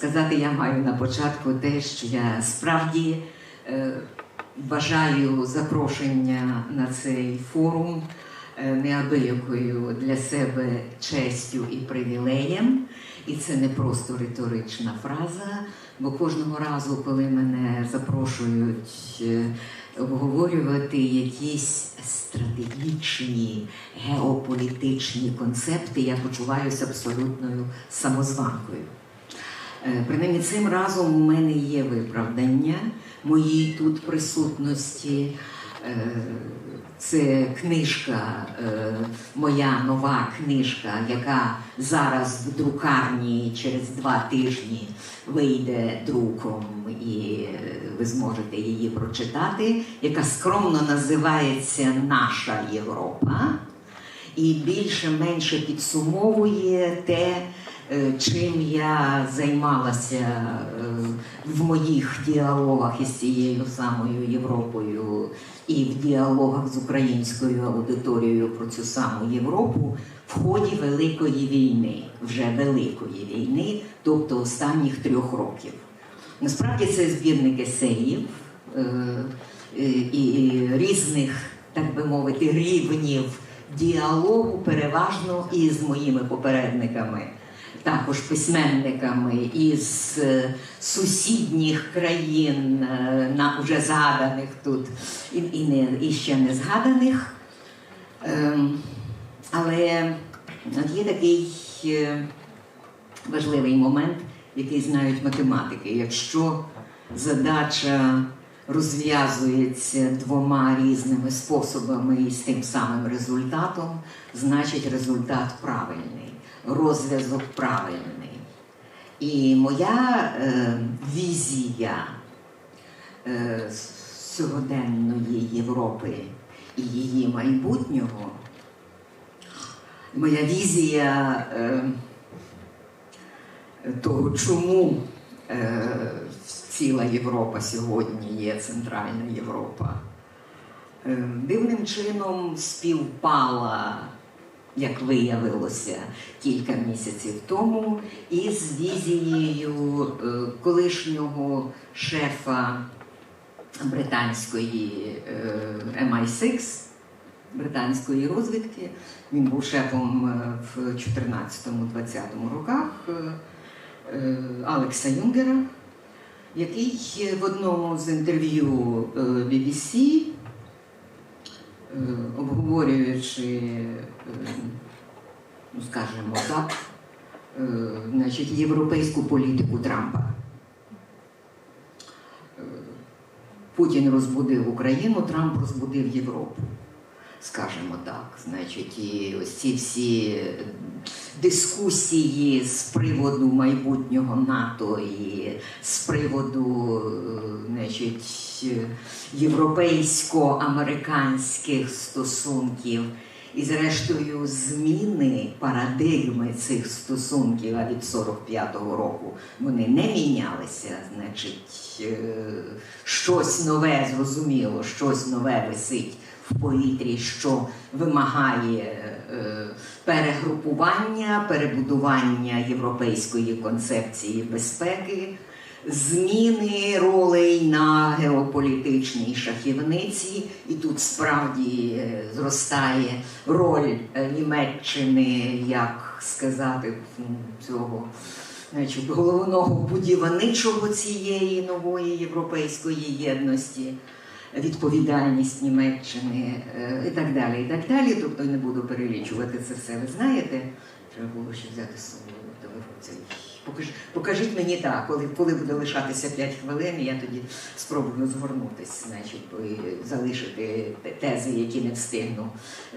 сказати я маю на початку те, що я справді е, вважаю запрошення на цей форум е, неабиякою для себе честю і привілеєм. І це не просто риторична фраза, бо кожного разу, коли мене запрошують е, обговорювати якісь стратегічні геополітичні концепти, я почуваюся абсолютною самозванкою. Е, Принаймні цим разом у мене є виправдання моїй тут присутності. Е, Це книжка, е, моя нова книжка, яка зараз в друкарні через два тижні вийде друком, і ви зможете її прочитати, яка скромно називається Наша Європа і більше-менше підсумовує те, чим я займалася е, в моїх діалогах із цією самою Європою і в діалогах з українською аудиторією про цю саму Європу в ході Великої війни, вже Великої війни, тобто останніх трьох років. Насправді це збірник есеїв е, і різних, так би мовити, рівнів діалогу, переважно із моїми попередниками, також письменниками із е, сусідніх країн, е, на вже згаданих тут і, і, не, і ще не згаданих. Ем, але от є такий е, важливий момент, який знають математики. Якщо задача розв'язується двома різними способами і з тим самим результатом, значить результат правильний, розв'язок правильний. І моя е, візія е, сьогоденної Європи і її майбутнього, моя візія е, того, чому е, ціла Європа сьогодні є Центральна Європа, е, дивним чином співпала, як виявилося кілька місяців тому, із візією е, колишнього шефа британської е, MI6, британської розвідки. Він був шефом е, в 14-20 роках Алекса Юнгера, який в одному з інтерв'ю BBC, обговорюючи, е, ну скажімо так, е, значить, європейську політику Трампа. Е, Путін розбудив Україну, Трамп розбудив Європу. Скажімо так, значить, і ось ці всі дискусії з приводу майбутнього НАТО і з приводу е, значить, європейсько-американських стосунків. І, зрештою, зміни парадигми цих стосунків а від 45-го року вони не мінялися. Значить, е, щось нове зрозуміло, щось нове висить в повітрі, що вимагає е, перегрупування, перебудування європейської концепції безпеки, зміни ролей на геополітичній шахівниці, і тут справді е, зростає роль е, Німеччини, як сказати, цього. Головного будівничого цієї нової європейської єдності відповідальність Німеччини е, і так далі. і так далі. Тобто не буду перелічувати це все. Ви знаєте, треба було ще взяти з собою телефон. цей. Покаж, покажіть мені так, коли, коли буде лишатися 5 хвилин, я тоді спробую згорнутися, значить, залишити тези, які не встигну,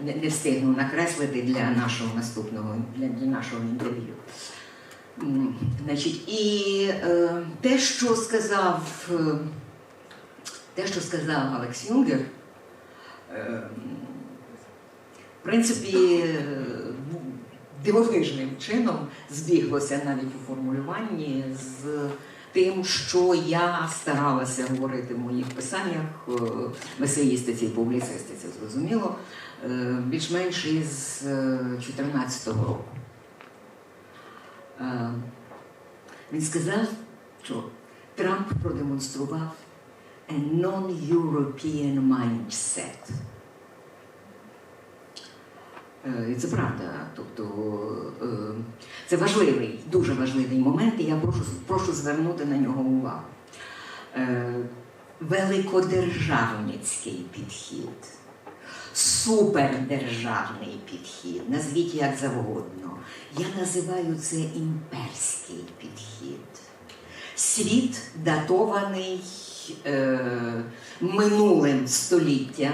не, не встигну накреслити для нашого наступного, для, для нашого інтерв'ю. Значить, і е, те, що сказав. Е, те, що сказав Алекс Юнгер, е, в принципі, е, дивовижним чином збіглося навіть у формулюванні з тим, що я старалася говорити в моїх писаннях, е, в есеїстиці і публіцистиці, зрозуміло, е, більш-менш із 2014 року. Е, Він сказав, що Трамп продемонстрував a non-European mindset. Е, І це правда. Тобто е, це важливий, дуже важливий момент, і я прошу, прошу звернути на нього увагу. Е, Великодержавницький підхід, супердержавний підхід, назвіть як завгодно. Я називаю це імперський підхід. Світ датований е, минулим століттям,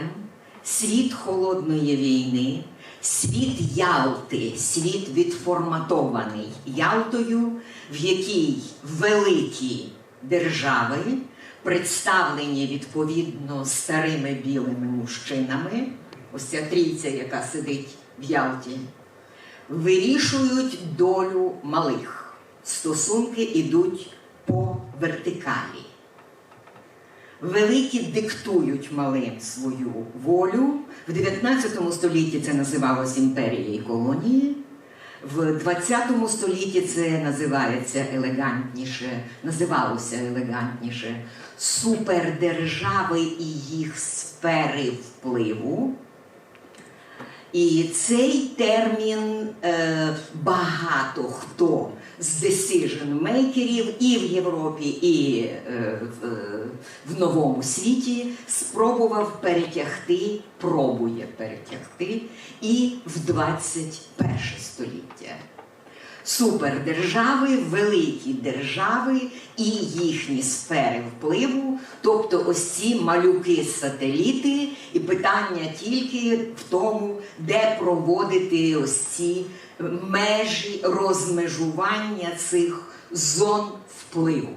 світ холодної війни, світ Ялти, світ відформатований Ялтою, в якій великі держави, представлені відповідно старими білими мужчинами, ось ця трійця, яка сидить в Ялті, вирішують долю малих. Стосунки йдуть по вертикалі. Великі диктують малим свою волю. В 19 столітті це називалось імперія і колонії. В 20 столітті це називається елегантніше, називалося елегантніше супердержави і їх сфери впливу. І цей термін е, багато хто з decision-мейкерів і в Європі, і е, в, е, в новому світі спробував перетягти, пробує перетягти і в 21 століття. Супердержави, великі держави і їхні сфери впливу, тобто ось ці малюки-сателіти, і питання тільки в тому, де проводити ось ці межі розмежування цих зон впливу.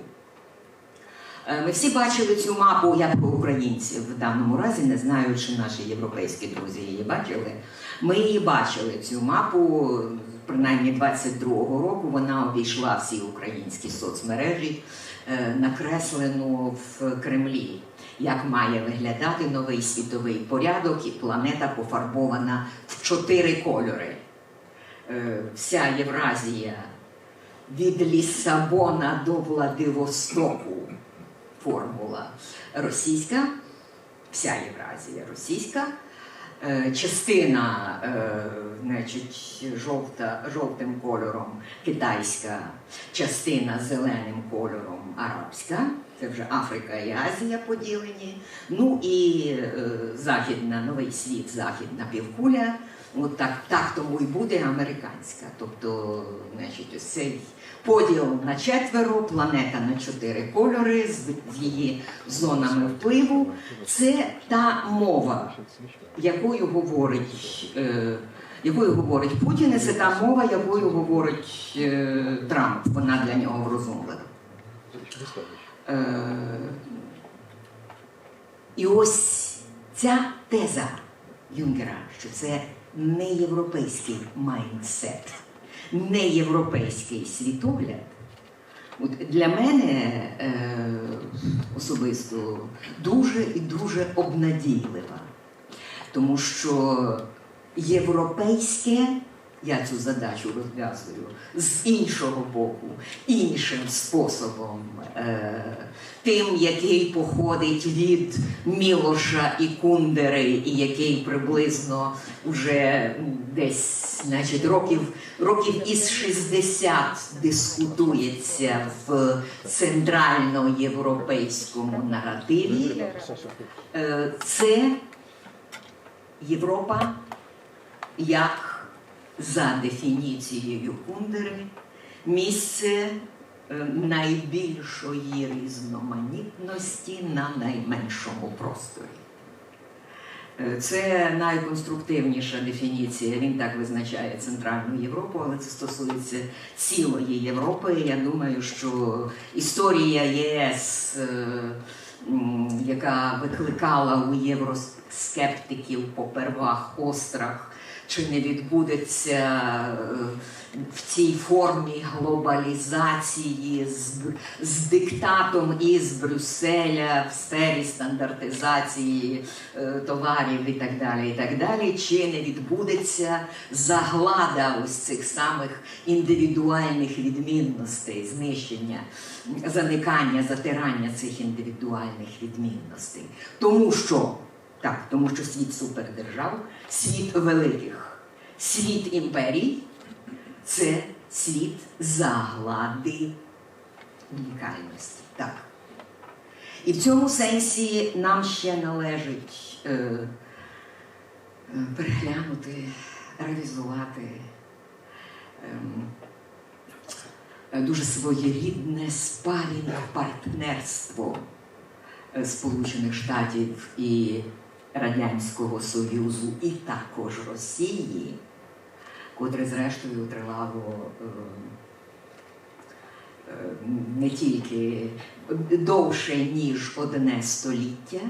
Е, Ми всі бачили цю мапу, я про українців в даному разі, не знаю, чи наші європейські друзі її бачили. Ми її бачили, цю мапу, принаймні 22-го року, вона обійшла всі українські соцмережі, е, накреслену в Кремлі. Як має виглядати новий світовий порядок, і планета пофарбована в чотири кольори. Е, Вся Євразія від Лісабона до Владивостоку формула російська, вся Євразія російська, частина е, значить, жовта, жовтим кольором китайська, частина зеленим кольором арабська. Це вже Африка і Азія поділені. Ну і е, західна, новий світ, західна півкуля. От так, так тому і буде американська. Тобто, значить, ось цей поділ на четверо, планета на чотири кольори з її зонами впливу. Це та мова, якою говорить, е, якою говорить Путін, і це та мова, якою говорить е, Трамп. Вона для нього розумлива. Е, і ось ця теза Юнгера, що це не європейський майндсет, неєвропейський світогляд. От для мене е, особисто дуже і дуже обнадійлива. Тому що європейське, я цю задачу розв'язую з іншого боку, іншим способом, е, тим, який походить від Мілоша і Кундери, і який приблизно вже десь, значить, років, років із 60 дискутується в центральноєвропейському наративі. Е, Це Європа як за дефініцією Кундери місце е, найбільшої різноманітності на найменшому просторі. Е, Це найконструктивніша дефініція. Він так визначає Центральну Європу, але це стосується цілої Європи. Я думаю, що історія ЄС, е, яка викликала у євроскептиків попервах острах чи не відбудеться е, в цій формі глобалізації з, з диктатом із Брюсселя в сфері стандартизації е, товарів і так далі, і так далі, чи не відбудеться заглада ось цих самих індивідуальних відмінностей, знищення, заникання, затирання цих індивідуальних відмінностей. Тому що так, тому що світ супердержав, світ великих, світ імперій це світ заглади унікальності. Так. І в цьому сенсі нам ще належить е, переглянути, ревізувати ем, е, дуже своєрідне спарінг партнерство е, Сполучених Штатів і Радянського Союзу, і також Росії, котре зрештою тривало е, е, не тільки довше, ніж одне століття,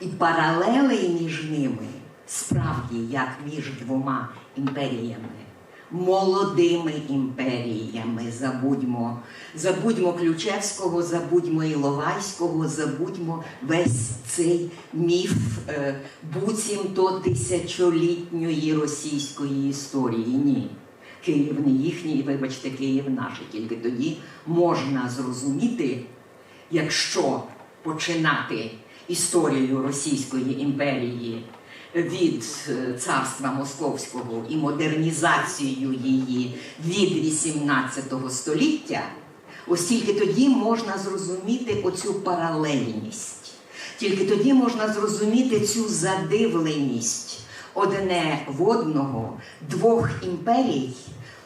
і паралели між ними справді як між двома імперіями, молодими імперіями. Забудьмо, забудьмо Ключевського, забудьмо Іловайського, забудьмо весь цей міф е, буцімто тисячолітньої російської історії. Ні. Київ не їхній, вибачте, Київ наш. Тільки тоді можна зрозуміти, якщо починати історію Російської імперії від е, царства Московського і модернізацію її від 18 століття, ось тільки тоді можна зрозуміти оцю паралельність. Тільки тоді можна зрозуміти цю задивленість одне в одного двох імперій,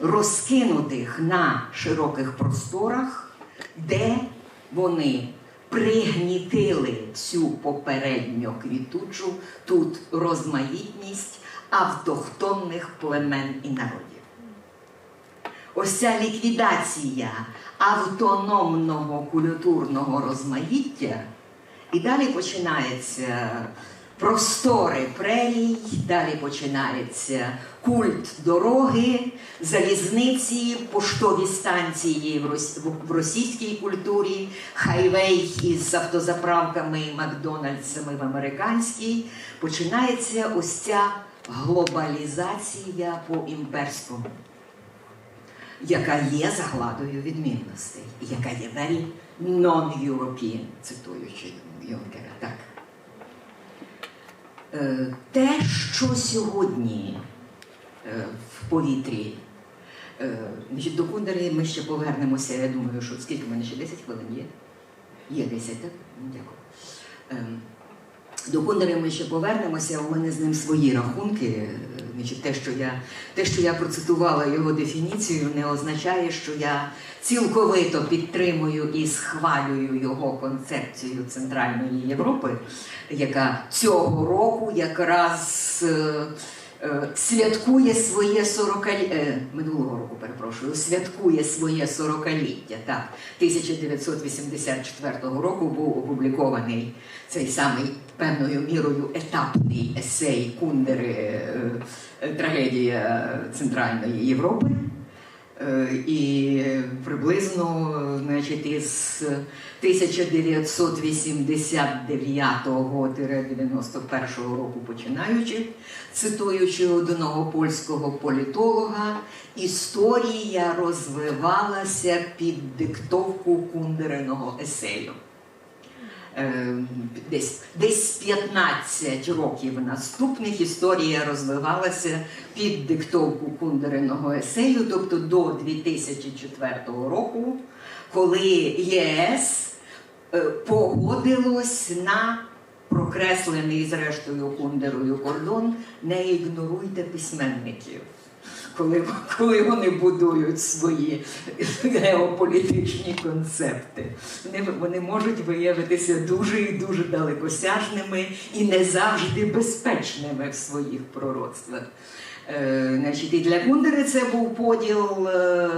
розкинутих на широких просторах, де вони пригнітили цю попередньо квітучу тут розмаїтність автохтонних племен і народів. Ось ця ліквідація автономного культурного розмаїття, і далі починається простори прерій, далі починається культ дороги, залізниці, поштові станції в російській культурі, хайвей із автозаправками і Макдональдсами в американській. Починається ось ця глобалізація по імперському яка є загладою відмінностей, яка є very non-European, цитуючи Юнкера. Так. Е, Те, що сьогодні е, в повітрі, е, до Кундери ми ще повернемося. Я думаю, що скільки в мене ще 10 хвилин є? Є 10, так? Ну, Дякую. До Кундери ми ще повернемося. У мене з ним свої рахунки. Е, те, що я, те, що я процитувала його дефініцію, не означає, що я цілковито підтримую і схвалюю його концепцію Центральної Європи, яка цього року якраз е, е, святкує своє 40 е, минулого року, перепрошую, святкує своє 40-ліття. Так, 1984 року був опублікований цей самий певною мірою етапний есей Кундери е, е, Трагедія Центральної Європи. Е, І приблизно, значить, із 1989-91 року починаючи, цитуючи одного польського політолога, історія розвивалася під диктовку кундериного есею. Е, Десь, десь 15 років наступних історія розвивалася під диктовку Кундериного есею, тобто до 2004 року, коли ЄС е, погодилось на прокреслений зрештою Кундерою кордон не ігноруйте письменників. Коли, коли вони будують свої геополітичні концепти, вони, вони можуть виявитися дуже і дуже далекосяжними і не завжди безпечними в своїх пророцтвах. Е, значить, і для Кундери це був поділ, е,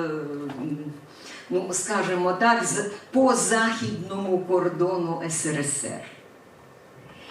ну, скажімо так, з, по західному кордону СРСР.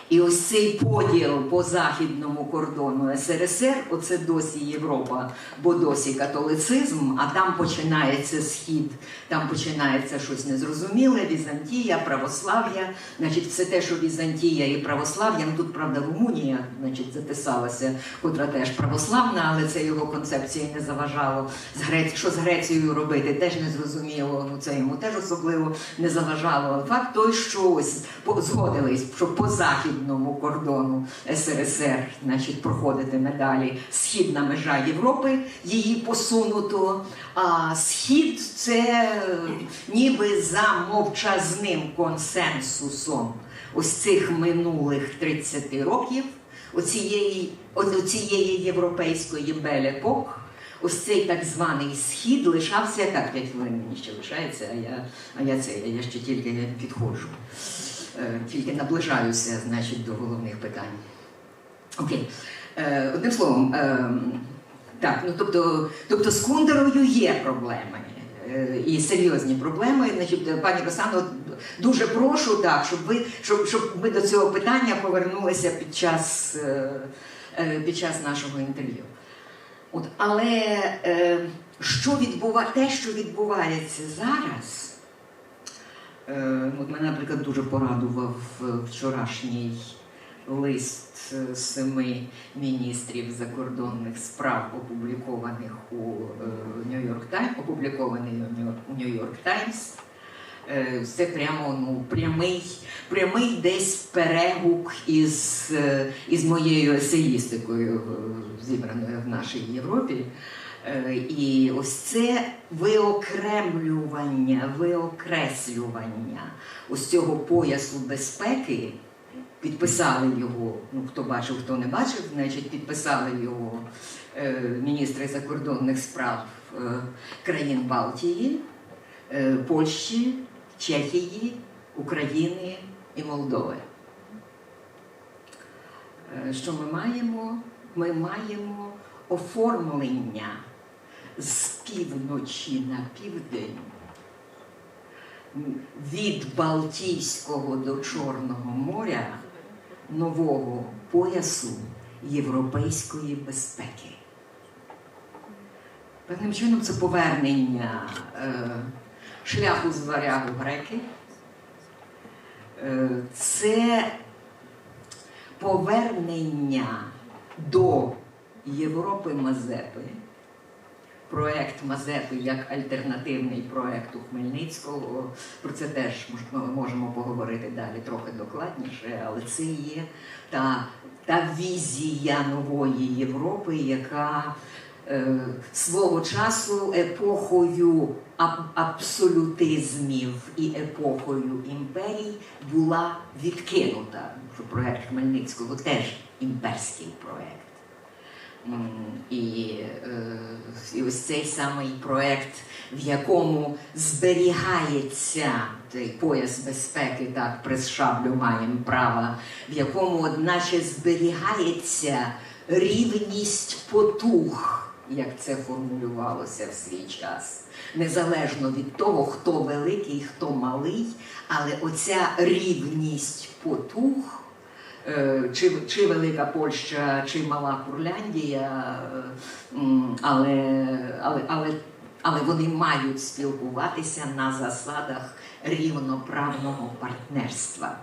І ось цей поділ по західному кордону СРСР, оце досі Європа, бо досі католицизм, а там починається схід, там починається щось незрозуміле, Візантія, православ'я. Значить, все те, що Візантія і православ'я, ну тут, правда, Румунія значить, затисалася, котра теж православна, але це його концепції не заважало. З Греці... Що з Грецією робити, теж не зрозуміло. Ну це йому теж особливо не заважало. Факт той, що ось згодились, що по західному кордону СРСР значить, проходитиме далі східна межа Європи, її посунуто. А схід це е, ніби за мовчазним консенсусом ось цих минулих 30 років, оцієї, оцієї європейської белепок. Ось цей так званий схід лишався так, 5 хвилин мені ще лишається, а я, а я це, я ще тільки підходжу. Е, тільки наближаюся, значить, до головних питань. Окей. Е, одним словом, е, так, ну тобто, тобто з Кундерою є проблеми. І серйозні проблеми. Значить, пані Росано, дуже прошу так, щоб ви щоб, щоб ми до цього питання повернулися під час, під час нашого інтерв'ю. От, але що відбува... те, що відбувається зараз, от мене, наприклад, дуже порадував е, вчорашній лист е, семи міністрів закордонних справ, опублікованих у Нью-Йорк Таймс, опублікований у Нью- у Нью-Йорк Таймс. Е, Це прямо ну, прямий, прямий десь перегук із, е, із моєю есеїстикою, е, зібраною в нашій Європі. Е, І ось це виокремлювання, виокреслювання ось цього поясу безпеки. Підписали його, ну хто бачив, хто не бачив, значить підписали його е, міністри закордонних справ е, країн Балтії, Польщі, Чехії, України і Молдови. Що ми маємо? Ми маємо оформлення з півночі на південь від Балтійського до Чорного моря нового поясу європейської безпеки. Певним чином це повернення е, шляху з варягу греки. Е, це повернення до Європи Мазепи. Проект Мазепи як альтернативний проект у Хмельницького. Про це теж можемо поговорити далі трохи докладніше, але це є та, та візія нової Європи, яка е, свого часу епохою абсолютизмів і епохою імперій була відкинута. Проект Хмельницького теж імперський проект. І, е, і ось цей самий проект, в якому зберігається цей пояс безпеки, так, при шаблю маємо права, в якому, одначе, зберігається рівність потуг, як це формулювалося в свій час. Незалежно від того, хто великий, хто малий, але оця рівність потуг. Е, чи, чи Велика Польща, чи Мала Курляндія, е, але, але, але, але вони мають спілкуватися на засадах рівноправного партнерства.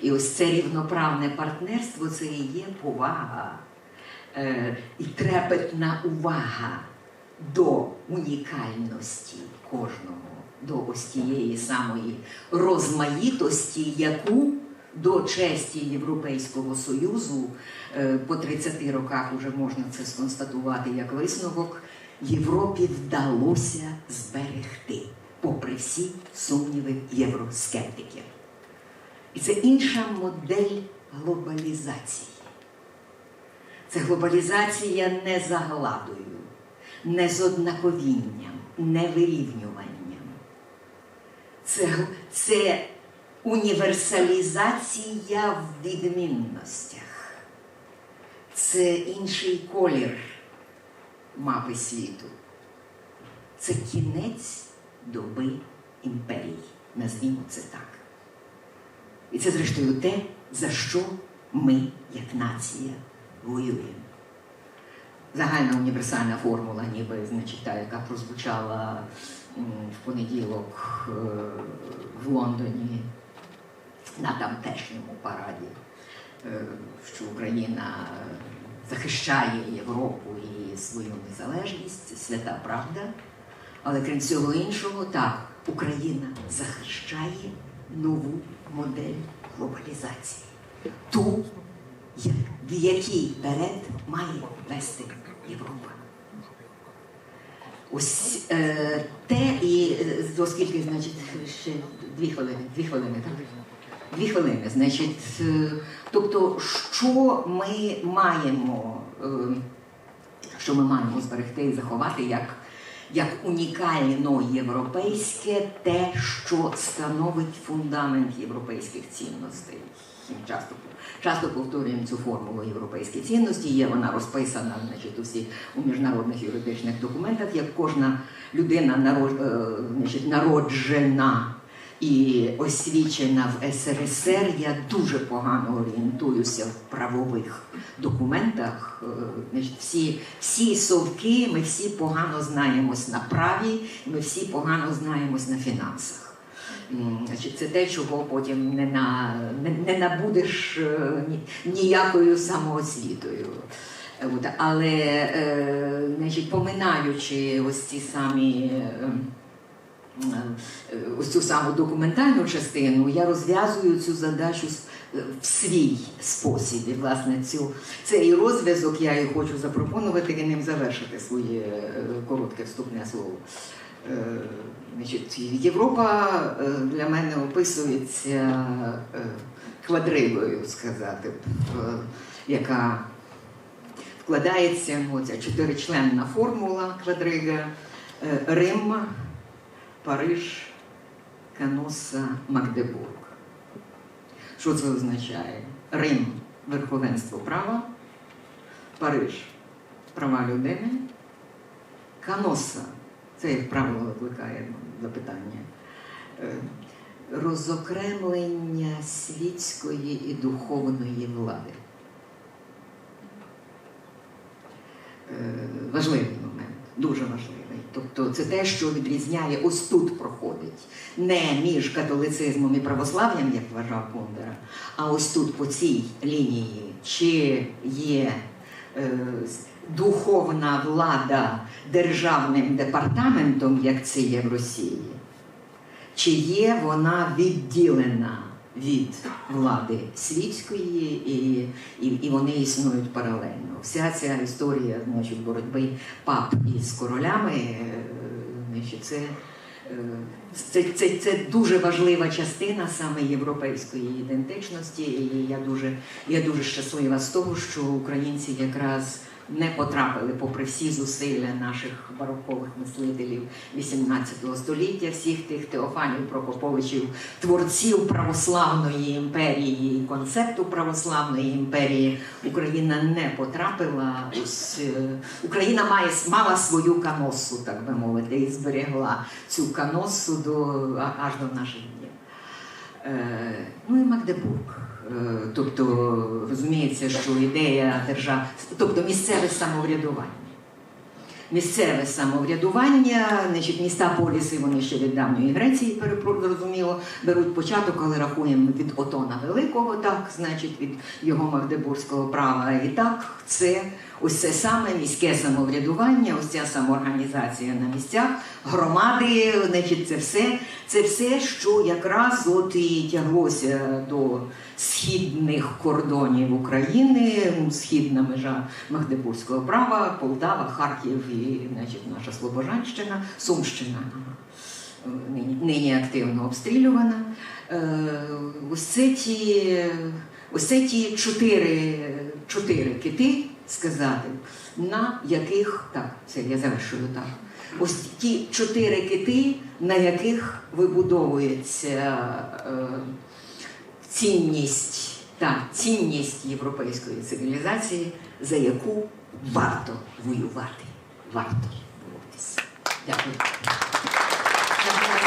І ось це рівноправне партнерство це і є повага е, і трепетна увага до унікальності кожного, до ось тієї самої розмаїтості, яку до честі Європейського Союзу е, по 30 роках вже можна це сконстатувати як висновок. Європі вдалося зберегти, попри всі сумніви євроскептиків. І це інша модель глобалізації. Це глобалізація не за гладою, не з однаковінням, не вирівнюванням. Це, це універсалізація в відмінностях. Це інший колір мапи світу. Це кінець доби імперій. Назвімо це так. І це, зрештою, те, за що Ми, як нація, воюємо. Загальна універсальна формула, ніби значить, та, яка прозвучала в понеділок е, в Лондоні на тамтешньому параді, е, що Україна захищає Європу і свою незалежність, свята правда. Але крім всього іншого, так, Україна захищає нову модель глобалізації. Ту, в якій вперед має вести Європа. Ось е, те, і е, оскільки, значить, ще дві хвилини, дві хвилини, так? Дві хвилини, значить, тобто, що ми маємо, е, що ми маємо зберегти і заховати як, як унікально європейське, те, що становить фундамент європейських цінностей. Часто, часто повторюємо цю формулу європейські цінності. Є вона розписана значить, у всіх у міжнародних юридичних документах, як кожна людина народ, е, значить, народжена і освічена в СРСР, я дуже погано орієнтуюся в правових документах. Е, всі, всі совки, ми всі погано знаємось на праві, ми всі погано знаємось на фінансах. Це те, чого потім не, на, не, набудеш е, ніякою самоосвітою. Але, е, значить, поминаючи ось ці самі. Ось цю саму документальну частину, я розв'язую цю задачу е, в свій спосіб. І, власне, цю, цей розв'язок я і хочу запропонувати і ним завершити своє е, коротке вступне слово. Е, Європа е, для мене описується е, квадригою, сказати, е, яка вкладається ну, ця чотиричленна формула квадрига е, Рим, Париж, Каноса, Магдебург. Що це означає? Рим верховенство права, Париж права людини, Каноса це, як правило, викликає запитання. Е, Розокремлення світської і духовної влади. Е, Важливий момент, дуже важливий. Тобто це те, що відрізняє, ось тут проходить. Не між католицизмом і православ'ям, як вважав Бондара, а ось тут по цій лінії, чи є е, духовна влада державним департаментом, як це є в Росії, чи є вона відділена від влади світської, і, і, і вони існують паралельно. Вся ця історія значить, боротьби пап із королями, е, значить, це, е, це, це, це дуже важлива частина саме європейської ідентичності. І я дуже, я дуже щаслива з того, що українці якраз не потрапили, попри всі зусилля наших барокових мислителів XVIII століття, всіх тих Теофанів Прокоповичів, творців православної імперії концепту православної імперії. Україна не потрапила. Е, Україна має мала свою каносу, так би мовити, і зберегла цю каносу до аж до наших днів. Е, Ну і Магдебург. Е, Тобто розуміється, що ідея держав, тобто місцеве самоврядування. Місцеве самоврядування, значить, міста поліси, вони ще від давньої Греції, зрозуміло, беруть початок, коли рахуємо від Отона Великого, так, значить, від його магдебурзького права. І так, це ось це саме міське самоврядування, ось ця самоорганізація на місцях, громади, значить, це все, це все, що якраз от і тяглося до східних кордонів України, ну, східна межа Магдебурзького права, Полтава, Харків і значить, наша Слобожанщина, Сумщина. Нині, нині активно обстрілювана. Е, Ось це ті, ось це ті чотири, чотири кити, сказати, на яких, так, це я завершую так. Ось ті чотири кити, на яких вибудовується е, цінність, так, цінність європейської цивілізації, за яку варто воювати. Варто боротися. Дякую. Дякую,